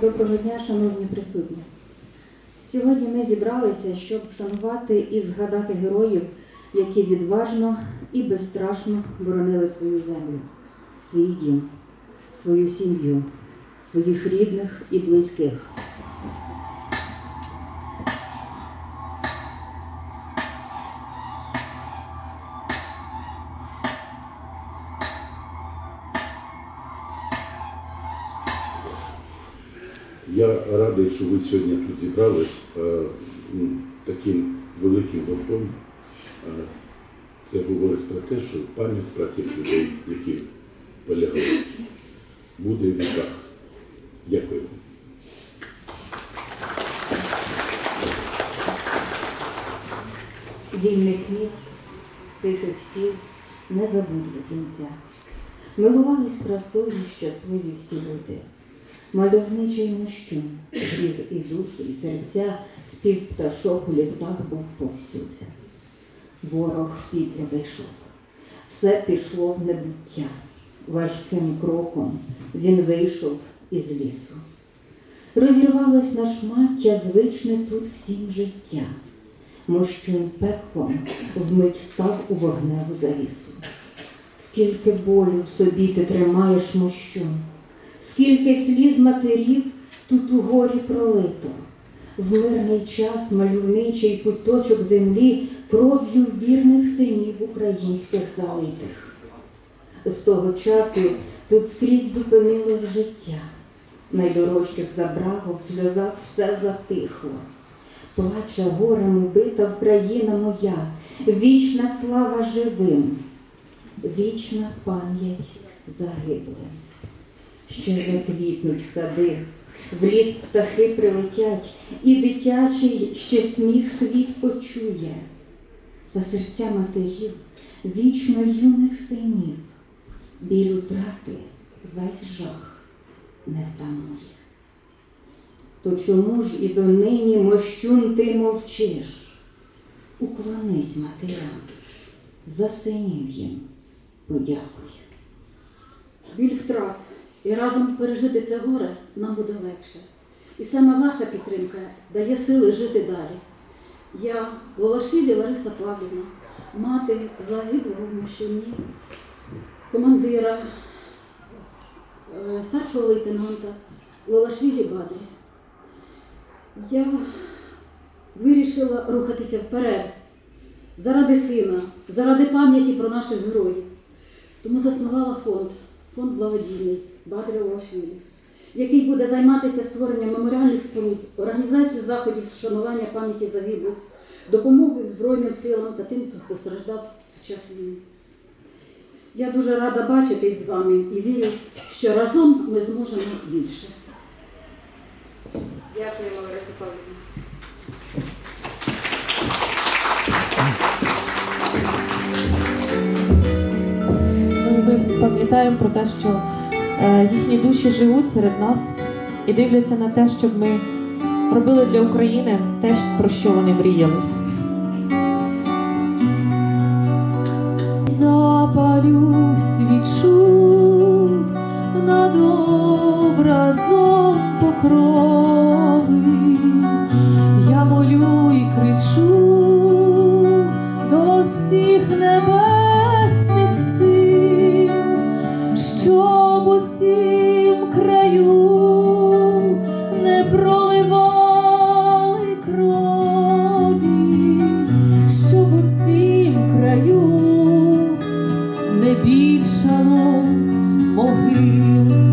Доброго дня, шановні присутні. Сьогодні ми зібралися, щоб вшанувати і згадати героїв, які відважно і безстрашно боронили свою землю, свій дім, свою сім'ю, своїх рідних і близьких. Радий, що ви сьогодні тут зібрались е, таким великим гуртом. Е, Це говорить про те, що пам'ять про тих людей, які полягли, буде в віках. Дякую. Вільних міст, тихих сіл не забудь до кінця. Милувались красою щасливі всі люди. Мальовничий спів і душу, і серця, спів пташок у лісах був повсюди. Ворог підло зайшов, все пішло в небуття. Важким кроком він вийшов із лісу. Розірвалось на шмаття звичне тут всім життя. Мощун пеклом вмить став у вогневу завісу. Скільки болю в собі ти тримаєш мощун, скільки сліз матерів тут у горі пролито. В мирний час мальовничий куточок землі кров'ю вірних синів українських залитих. З того часу тут скрізь зупинилось життя. Найдорожчих забрало, в сльозах все затихло. Плаче горем убита Вкраїна моя, вічна слава живим, вічна пам'ять загиблим. Ще заквітнуть сади, в ліс птахи прилетять, і дитячий ще сміх світ почує, та серця матерів вічно юних синів, біль утрати весь жах не втамує. То чому ж і донині мощун ти мовчиш? Уклонись матерям, за синів їм подякуй. біль втрат. І разом пережити це горе нам буде легше. І саме ваша підтримка дає сили жити далі. Я, Волошвілі Лариса Павлівна, мати загиблого в Мощуні, командира, е, старшого лейтенанта Лолашвілі Бадрі. Я вирішила рухатися вперед заради сина, заради пам'яті про наших героїв. Тому заснувала фонд, фонд благодійний Бадря Лашвілі, який буде займатися створенням меморіальних споруд, організацією заходів з вшанування пам'яті загиблих, допомогою Збройним силам та тим, хто постраждав під час війни. Я дуже рада бачитись з вами і вірю, що разом ми зможемо більше. Дякуємо, Лариса Павлівна. Ми пам'ятаємо про те, що їхні душі живуть серед нас і дивляться на те, щоб ми робили для України те, про що вони мріяли. Запалю свічу над образом покрови. Я молю не більшало могил.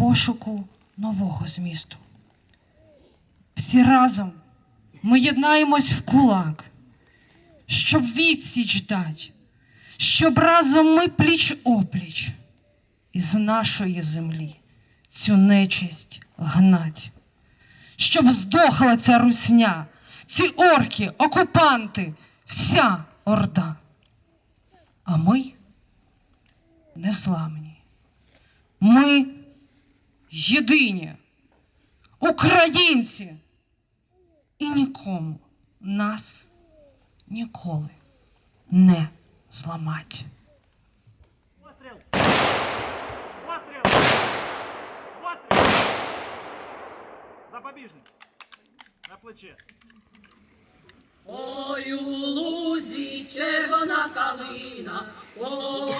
Пошуку нового змісту. Всі разом ми єднаємось в кулак, щоб відсіч дать, щоб разом ми пліч опліч із нашої землі цю нечисть гнать, щоб здохла ця русня, ці орки, окупанти, вся орда. А ми незламні. Ми єдині, українці, і нікому нас ніколи не зламать. Постріл! Постріл! Постріл! Запобіжник! На плече. Ой, у лузі червона калина похилилася,